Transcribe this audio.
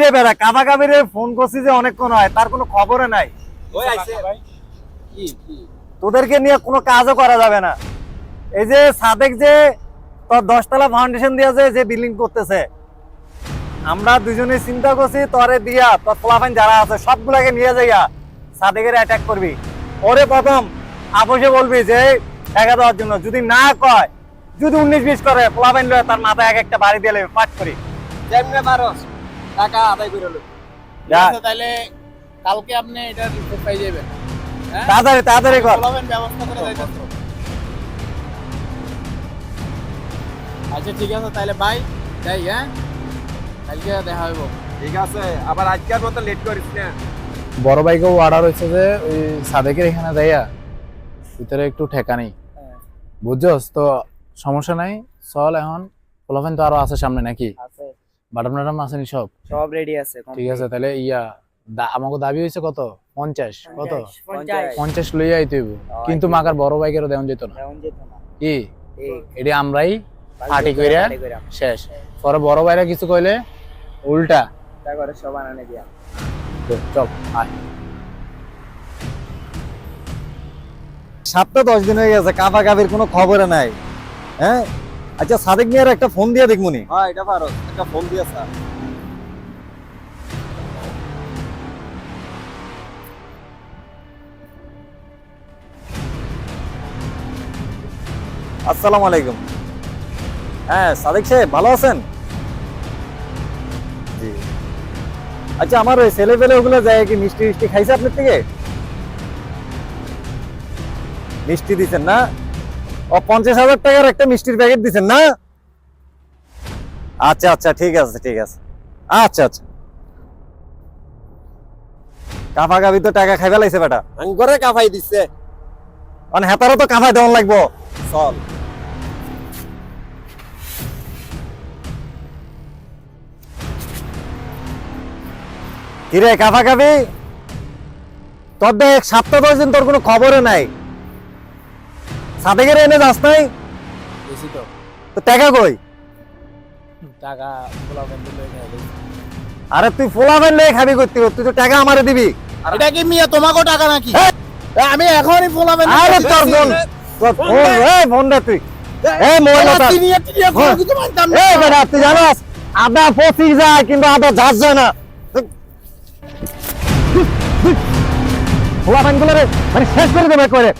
রে বেড়া কাবা কাবিরে ফোন করছি যে অনেকক্ষণ হয় তার কোনো খবরে নাই। ওই আইছে। কি কি? তোদেরকে নিয়ে কোনো কাজও করা যাবে না। এই যে সাদেক যে তোর দশতলা ফাউন্ডেশন দিয়ে যে বিল্ডিং করতেছে আমরা দুজনে চিন্তা করছি তোরে দিয়া তোর ফলাফাইন যারা আছে সবগুলাকে নিয়ে যাইয়া সাদেকের অ্যাটাক করবি। ওরে প্রথম আপোষে বলবি যে টাকা দেওয়ার জন্য। যদি না কয় যদি উনিশ বিশ করে ফলাফাইন লয় তার মাথায় এক একটা বাড়ি দিয়ে পাঠ করি। যেমনে পারস? টাকা আদায় করে লো। তাহলে কালকে আপনি এটা রিপোর্ট পাই যাবেন। হ্যাঁ? তাড়াতাড়ি তাড়াতাড়ি কর। বলাবেন ব্যবস্থা করে যাইতেছে। আচ্ছা ঠিক আছে তাহলে বাই যাই হ্যাঁ? কালকে দেখা হইব। ঠিক আছে আবার আজকের মতো লেট করিস না। বড় বাইকেও অর্ডার হয়েছে যে ওই সাদেকের এখানে যাইয়া ভিতরে একটু ঠেকা নেই। বুঝছস? তো সমস্যা নাই চল এখন। পোলাফেন তো আরও আছে সামনে নাকি? আছে। বাটাম টাটাম সব? সব রেডি আছে ঠিক আছে তাহলে ইয়া আমাকে দাবি হয়েছে কত? পঞ্চাশ কত? পঞ্চাশ। লইয়া কিন্তু মাকার বড় বাইকেরও দেওয়া যেত না। কি? এটি আমরাই কইরা শেষ। পরে বড় বাইরে কিছু কইলে উল্টা। তা করে সব আনানে দিয়া। চল আয়। সাতটা দশ দিন হয়ে গেছে কাবা কাবির কোনো খবর নাই। হ্যাঁ? আচ্ছা সাদেক মিয়ার একটা ফোন দিয়ে দেখমুনি হ্যাঁ এটা পারস একটা ফোন দিয়েছ আসসালামু আলাইকুম। হ্যাঁ সাদেক সাহেব ভালো আছেন? জি। আচ্ছা আমার ওই ছেলে পেলে ওগুলো যায় কি মিষ্টি মিষ্টি খাইছে আপনার থেকে? মিষ্টি দিচ্ছেন না? ও পঞ্চাশ হাজার টাকার একটা মিষ্টির প্যাকেট দিছেন না? আচ্ছা আচ্ছা ঠিক আছে ঠিক আছে। আচ্ছা আচ্ছা। কাফা কাফি তো টাকা খাইবে লাইছে বেটা। আঙ্গরে কাফাই দিছে। মানে হেতারও তো কাফায় দেওয়ান লাগবো। চল। কিরে কাফা কাফি তোর দেখ সপ্তাহ দশ দিন তোর কোনো খবরে নাই। এনে যাস নাই? বেশি তো। তো টাকা কই? টাকা দিলে আরে তুই খাবি করতে তুই? তো টাকা আমারে দিবি। এটা কি মিয়া? তোমাকেও টাকা নাকি? আমি এখনই আরে তোর বোন তোর ফোন এই তুই। এই মোবাইল কথা তিনিয়ে তিনিয়ে কোনো কিছু মানতাম না। এই বেটা তুই জানাস আদা পচি যায় কিন্তু আদা ঝাঁস যায় না। মানে শেষ করে দেবে করে